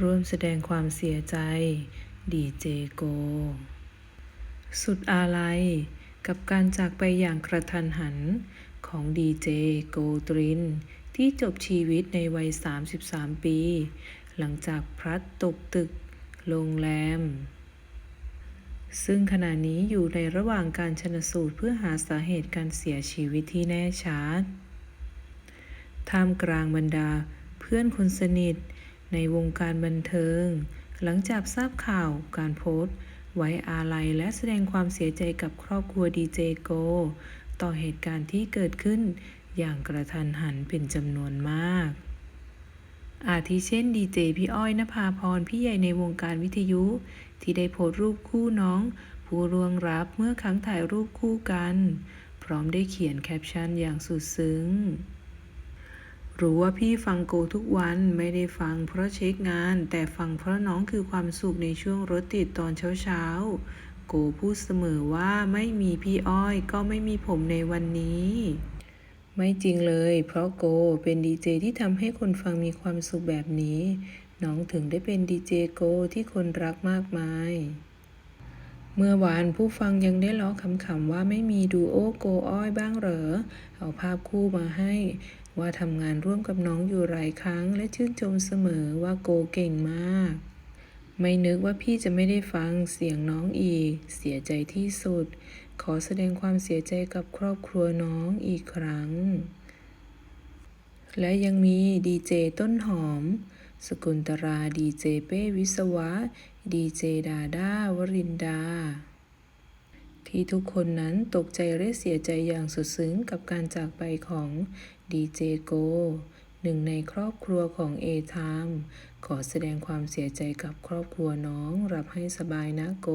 ร่วมแสดงความเสียใจ ดีเจโก สุดอาลัยกับการจากไปอย่างกระทันหันของดีเจโกตริน ที่จบชีวิตในวัย 33 ปี หลังจากพลัดตกตึกโรงแรม ซึ่งขณะนี้อยู่ในระหว่างการชนสูตรเพื่อหาสาเหตุการเสียชีวิตที่แน่ชัดท่ามกลางบรรดาเพื่อนคนสนิท ในวงการบันเทิง หลังจากทราบข่าวการโพสต์ ไว้อาลัยและแสดงความเสียใจกับครอบครัวดีเจโก ต่อเหตุการณ์ที่เกิดขึ้น อย่างกระทันหันเป็นจำนวนมาก อาทิเช่นดีเจพี่อ้อยนภาพรพี่ใหญ่ในวงการวิทยุ ที่ได้โพสต์รูปคู่น้อง ผู้ร่วงรับเมื่อครั้งถ่ายรูปคู่กัน พร้อมได้เขียนแคปชั่นอย่างสุดซึ้ง รู้ว่าพี่ฟังโกทุกวันไม่ได้ฟังเพราะเช็คงาน แต่ฟังเพราะน้องคือความสุขในช่วงรถติดตอนเช้าๆ โกพูดเสมอว่าไม่มีพี่อ้อยก็ไม่มีผมในวันนี้ ไม่จริงเลย เพราะโกเป็นดีเจที่ทำให้คนฟังมีความสุขแบบนี้ น้องถึงได้เป็นดีเจโกที่คนรักมากมาย เมื่อวานผู้ฟังยังได้ล้อขำๆว่าไม่มีดูโอโกอ้อยบ้างเหรอ เอาภาพคู่มาให้ ว่าทำงานร่วมกับน้องอยู่หลายครั้ง และชื่นชมเสมอว่าโกเก่งมาก ไม่นึกว่าพี่จะไม่ได้ฟังเสียงน้องอีก เสียใจที่สุด ขอแสดงความเสียใจกับครอบครัวน้องอีกครั้ง และยังมีดีเจต้นหอม สกุลตราดีเจเป้วิศวะ ดีเจดาด้าวรินดา ที่ทุกคนนั้นตกใจและเสียใจอย่างสุดซึ้งกับการจากไปของดีเจโก หนึ่งในครอบครัวของเอทามขอแสดงความเสียใจกับครอบครัวน้องรับให้สบายนะโก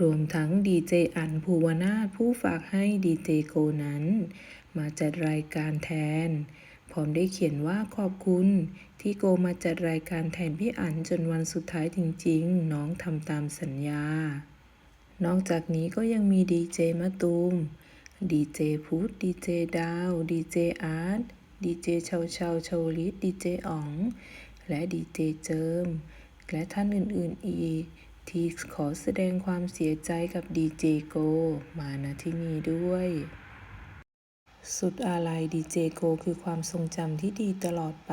รวมทั้งดีเจอันภูวนาถผู้ฝากให้ดีเจโกนั้น มาจัดรายการแทน พร้อมได้เขียนว่าขอบคุณ ที่โกมาจัดรายการแทนพี่อันจนวันสุดท้ายจริงๆ น้องทำตามสัญญา นอกจากนี้ก็ยังมีดีเจมะตูม ดีเจพุทธดีเจดาว ดีเจอาร์ต ดีเจเชาเชาเชาลิตดีเจอ๋อง และดีเจเจิม และท่านอื่นๆอีก ที่ขอแสดงความเสียใจกับดีเจโก มาณที่นี้ด้วย สุดอาลัยดีเจโกคือความทรงจำที่ดีตลอดไป